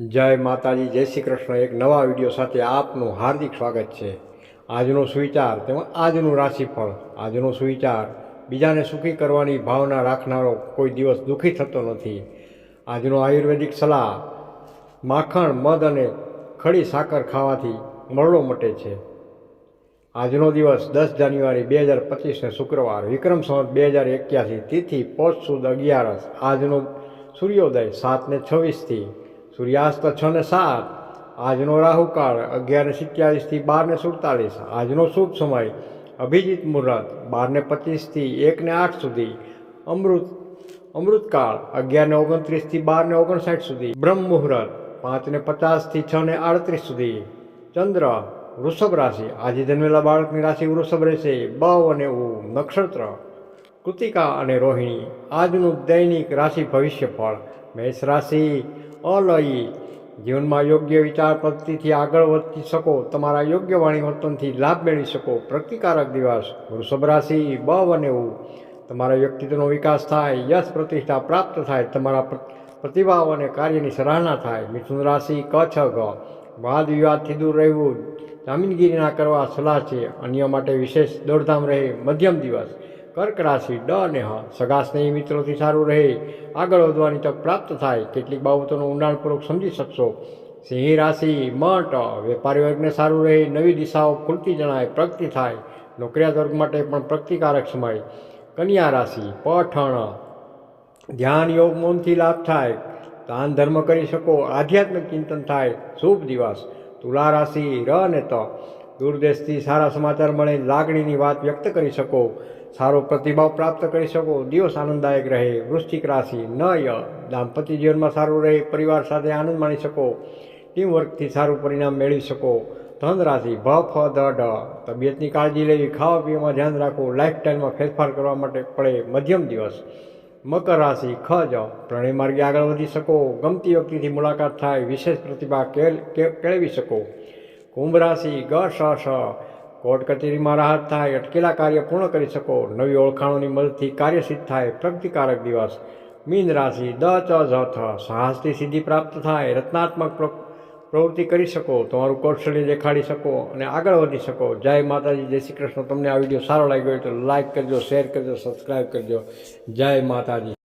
જય માતાજી, જય શ્રી કૃષ્ણ. એક નવા વીડિયો સાથે આપનું હાર્દિક સ્વાગત છે. આજનો સુવિચાર તેમજ આજનું રાશિફળ. આજનો સુવિચાર બીજાને સુખી કરવાની ભાવના રાખનારો કોઈ દિવસ દુઃખી થતો નથી. આજનો આયુર્વેદિક સલાહ, માખણ, મધ અને ખડી સાકર ખાવાથી મરડો મટે છે. આજનો દિવસ દસ જાન્યુઆરી બે હજાર પચીસને શુક્રવાર. વિક્રમ સંવત બે હજાર એક્યાસી, તિથિ પોષ સુદ અગિયારસ. આજનો સૂર્યોદય સાતને છવ્વીસથી સૂર્યાસ્ત છ ને સાત, આજનો રાહુકાળ અગિયાર સિત્યાવીસથી બાર ને સુડતાલીસ આજનો શુભ સમય અભિજીત મુહૂર્ત બાર ને પચીસથી એક ને આઠ સુધી, અમૃત, અમૃતકાળ અગિયાર ને ઓગણત્રીસથી બાર ને ઓગણસાઠ સુધી, બ્રહ્મ મુહૂર્ત પાંચ ને પચાસથી છ ને આડત્રીસ સુધી, ચંદ્ર, વૃષભ રાશિ, આજે જન્મેલા બાળકની રાશિ વૃષભ રહેશે, બવ અને ઉ, નક્ષત્ર, કૃતિકા અને રોહિણી, આજનું દૈનિક રાશિ ભવિષ્ય ફળ મેષ રાશિ અલયી. જીવનમાં યોગ્ય વિચાર પદ્ધતિથી આગળ વધતી શકો, તમારા યોગ્ય વાણી વર્તનથી લાભ મેળવી શકો. પ્રતિકારક દિવસ, વૃષભ રાશિ બ અને ઉ. તમારા વ્યક્તિત્વનો વિકાસ થાય, યશ પ્રતિષ્ઠા પ્રાપ્ત થાય, તમારા પ્ર- પ્રતિભાવ અને કાર્યની સરાહના થાય. મિથુન રાશિ, ક, છ, ગ. વાદ વિવાદથી દૂર રહેવું જામીનગીરી ના કરવા સલાહ છે. અન્ય માટે વિશેષ દોડધામ રહે, મધ્યમ દિવસ. કર્ક રાશિ ડ અને હ. સગા સ્નેહી મિત્રોથી સારું રહે. આગળ વધવાની તક પ્રાપ્ત થાય. કેટલીક બાબતોનો ઊંડાણપૂર્વક સમજી શકશો. સિંહ રાશિ, મટ. વેપારી વર્ગને સારું રહે. નવી દિશાઓ ખુલતી જણાય, પ્રગતિ થાય. નોકરિયાત વર્ગ માટે પણ પ્રગતિકારક સમય. કન્યા રાશિ, પઠણ. ધ્યાન, યોગ, મૌનથી લાભ થાય. દાન, ધર્મ કરી શકો. આધ્યાત્મિક ચિંતન થાય. શુભ દિવસ. તુલા રાશિ, ર અને ત. દૂરદેશથી સારા સમાચાર મળે, લાગણીની વાત વ્યક્ત કરી શકો, સારો પ્રતિભાવ પ્રાપ્ત કરી શકો, દિવસ આનંદદાયક રહે, વૃશ્ચિક રાશિ, નય, દાંપત્ય જીવનમાં સારું રહે, પરિવાર સાથે આનંદ માણી શકો, ટીમવર્કથી સારું પરિણામ મેળવી શકો, ધન રાશિ ભ ફ ધ ઢ તબિયતની કાળજી લેવી, ખાવા પીવામાં ધ્યાન રાખવું, લાઈફસ્ટાઈલમાં ફેરફાર કરવા માટે પડે મધ્યમ દિવસ, મકર રાશિ ખ જ પ્રણય માર્ગે આગળ વધી શકો, ગમતી વ્યક્તિથી મુલાકાત થાય, વિશેષ પ્રતિભા કેળવી શકો. કુંભ રાશિ ગ શ શ. કોર્ટ કચેરીમાં રાહત થાય, અટકેલા કાર્ય પૂર્ણ કરી શકો, નવી ઓળખાણોની મદદથી કાર્યસિદ્ધ થાય, પ્રગતિકારક દિવસ. મીન રાશિ દ, ચ, ઝ, થ. સાહસથી સિદ્ધિ પ્રાપ્ત થાય રચનાત્મક પ્ર- પ્રવૃત્તિ કરી શકો, તમારું કૌશલ્ય દેખાડી શકો અને આગળ વધી શકો. જય માતાજી, જય શ્રી કૃષ્ણ. તમને આ વીડિયો સારો લાગ્યો હોય તો લાઈક કરજો શેર કરજો સબસ્ક્રાઈબ કરજો. જય માતાજી.